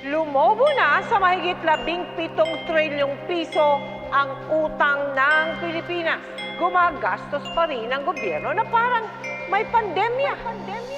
Lumobo na sa mahigit labing pitong trilyong piso ang utang ng Pilipinas. Gumagastos pa rin ang gobyerno na parang may pandemya.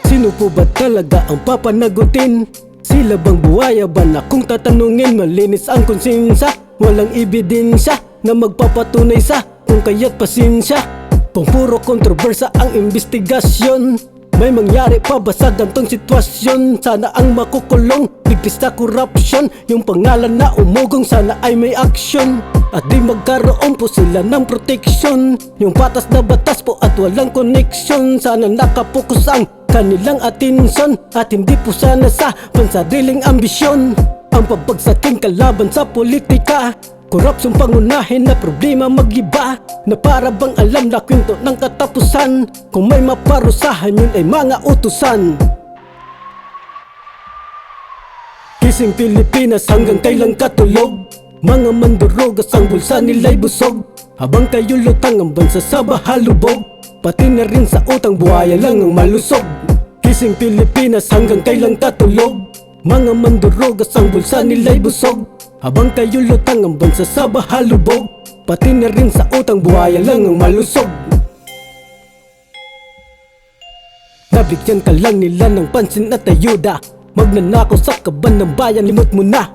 Sino po ba talaga ang papanagutin? Sila bang buhaya ba na kung tatanungin Malinis ang konsensya Walang ebidensya na magpapatunay sa Kung kaya't pasensya Kung puro kontrobersya ang investigasyon May mangyari pa ba sa gantong sitwasyon? Sana ang makukulong Ligtas na corruption. Yung pangalan na umugong sana ay may action At di magkaroon po sila ng protection Yung patas na batas po at walang connection. Sana nakapokus ang kanilang atensyon. At hindi po sana sa pansariling ambisyon. Ang pabagsaking kalaban sa politika Korupsyon pangunahin na problema magiba Na para bang alam na kwento ng katapusan. Kung may maparusahan yun ay mga utusan. Kising Pilipinas hanggang kailan katulog. Mga mandurugas ang bulsa nila'y busog. Habang kayo lutang ang bansa sa bahalubog. Pati na rin sa utang buhaya lang ang malusog. Kising Pilipinas hanggang kailan katulog. Mga mandurugas ang bulsa nila'y busog Habang kayo lutang ang bansa sa bahalubog Pati na rin sa utang buhaya lang ang malusog. Nabigyan ka lang nila ng pansin at ayuda. Magnanakaw sa kaban ng bayan, limot mo na.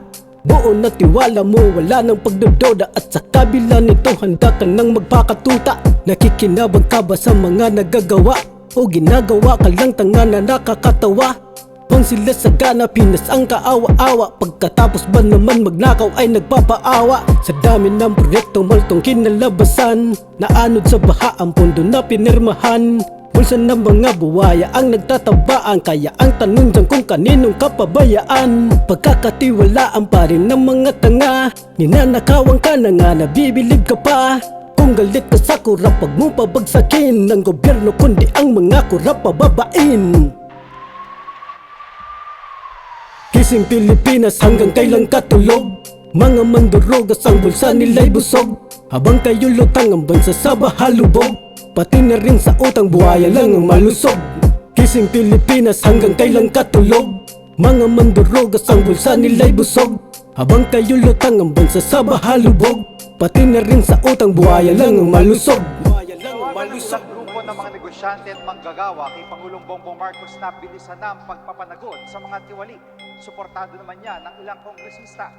Buo na tiwala mo, wala nang pagdudoda At sa kabila nito, handa ka nang magpakatuta. Nakikinabang ka ba sa mga nagagawa? O ginagawa ka lang tanga na nakakatawa? Kung sila sa gana, Pinas ang kaawa-awa. Pagkatapos ba naman magnakaw ay nagpapaawa? Sa dami ng proyekto maltong kinalabasan Naanod sa baha ang pondo na pinirmahan. Bulsa ng mga buwaya ang nagtatabaan Kaya ang tanong dyan kung kaninong kapabayaan. Pagkakatiwalaan pa rin ng mga tanga Ninanakawan ka na nga, nabibilib ka pa. Kung galit ka sa kurap, wag mo pabagsakin Ng gobyerno kundi ang mga kurap pababain Kising Pilipinas hanggang kailan katulog? Mga mandurugas ang bulsa nila'y busog. Habang kayo lutang ang bansa sa bahalubog Pati na rin sa utang buhaya lang ang malusog. Kising Pilipinas hanggang kailan katulog? Mga mandurugas ang bulsa nila'y busog. Habang kayo lutang ang bansa sa bahalubog Pati na rin sa utang buhaya lang ang malusog. Buhaya lang ang Malusog. Ng mga negosyante at manggagawa kay Pangulong Bongbong Marcos na bilisan na ang pagpapanagot sa mga tiwali. Suportado naman niya ng ilang kongresista.